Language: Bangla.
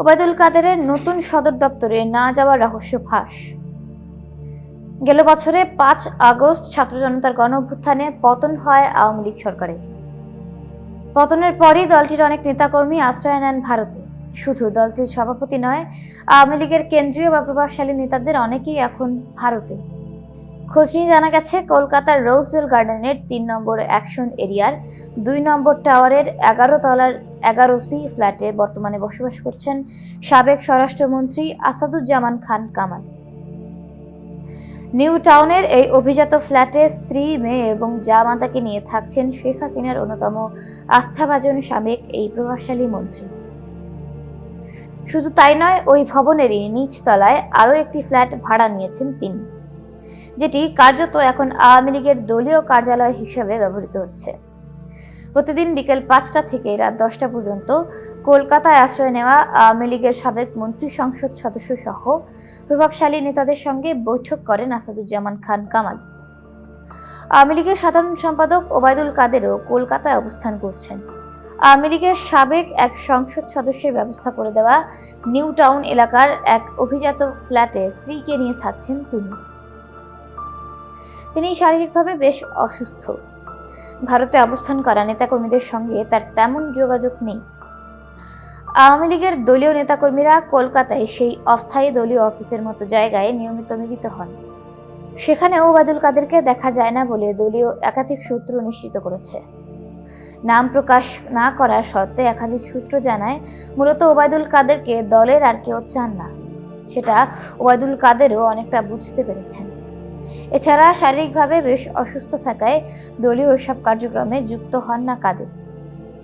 ওবায়দুল কাদেরের নতুন সদর দপ্তরে না যাওয়ার রহস্য ফাঁস। গেল বছরে পাঁচ আগস্ট ছাত্র জনতার গণ অভ্যুত্থানে পতন হয় আওয়ামী লীগ সরকারের। পতনের পরই দলটির অনেক নেতাকর্মী আশ্রয় নেন ভারতে। শুধু দলটির সভাপতি নয়, আওয়ামী লীগের কেন্দ্রীয় বা প্রভাবশালী নেতাদের অনেকেই এখন ভারতে। খোঁজ নিয়ে জানা গেছে, কলকাতার রোজডেল গার্ডেনের তিন নম্বর অ্যাকশন এরিয়ার দুই নম্বর টাওয়ারের এগারো তলার এগারো সি ফ্ল্যাটে বর্তমানে বসবাস করছেন সাবেক স্বরাষ্ট্রমন্ত্রী আসাদুজ্জামান খান কামাল। নিউ টাউনের এই অভিজাত ফ্ল্যাটে স্ত্রী, মেয়ে এবং জামাতাকে নিয়ে থাকছেন শেখ হাসিনার অন্যতম আস্থাভাজন সাবেক এই প্রভাবশালী মন্ত্রী। শুধু তাই নয়, ওই ভবনেরই নিচ তলায় আরও একটি ফ্ল্যাট ভাড়া নিয়েছেন তিনি। যেটি কার্যত এখন আওয়ামী লীগের দলীয় কার্যালয় হিসেবে ব্যবহৃত হচ্ছে। প্রতিদিন বিকেল পাঁচটা থেকে রাত দশটা পর্যন্ত কলকাতায় আশ্রয় নেওয়া আওয়ামী লীগের সাবেক মন্ত্রী সংসদ সদস্য সহ প্রভাবশালী নেতাদের সঙ্গে বৈঠক করেন আসাদুজ্জামান খান কামাল। আওয়ামী লীগের সাধারণ সম্পাদক ওবায়দুল কাদেরও কলকাতায় অবস্থান করছেন। আওয়ামী লীগের সাবেক এক সংসদ সদস্যের ব্যবস্থা করে দেওয়া নিউ টাউন এলাকার এক অভিজাত ফ্ল্যাটে স্ত্রীকে নিয়ে থাকছেন তিনি। তিনি শারীরিকভাবে বেশ অসুস্থ। ভারতে অবস্থান করা নেতাকর্মীদের সঙ্গে তার তেমন যোগাযোগ নেই। আওয়ামী লীগের দলীয় নেতাকর্মীরা কলকাতায় সেই অস্থায়ী দলীয় অফিসের মতো জায়গায় নিয়মিত মিলিত হন। সেখানে ওবায়দুল কাদেরকে দেখা যায় না বলে দলীয় একাধিক সূত্র নিশ্চিত করেছে। নাম প্রকাশ না করার সত্ত্বে একাধিক সূত্র জানায়, মূলত ওবায়দুল কাদেরকে দলের আর কেউ চান না। সেটা ওবায়দুল কাদেরও অনেকটা বুঝতে পেরেছেন। এছাড়া শারীরিকভাবে বেশ অসুস্থ থাকায় দলীয় সব কার্যক্রমে যুক্ত হন না কাদের।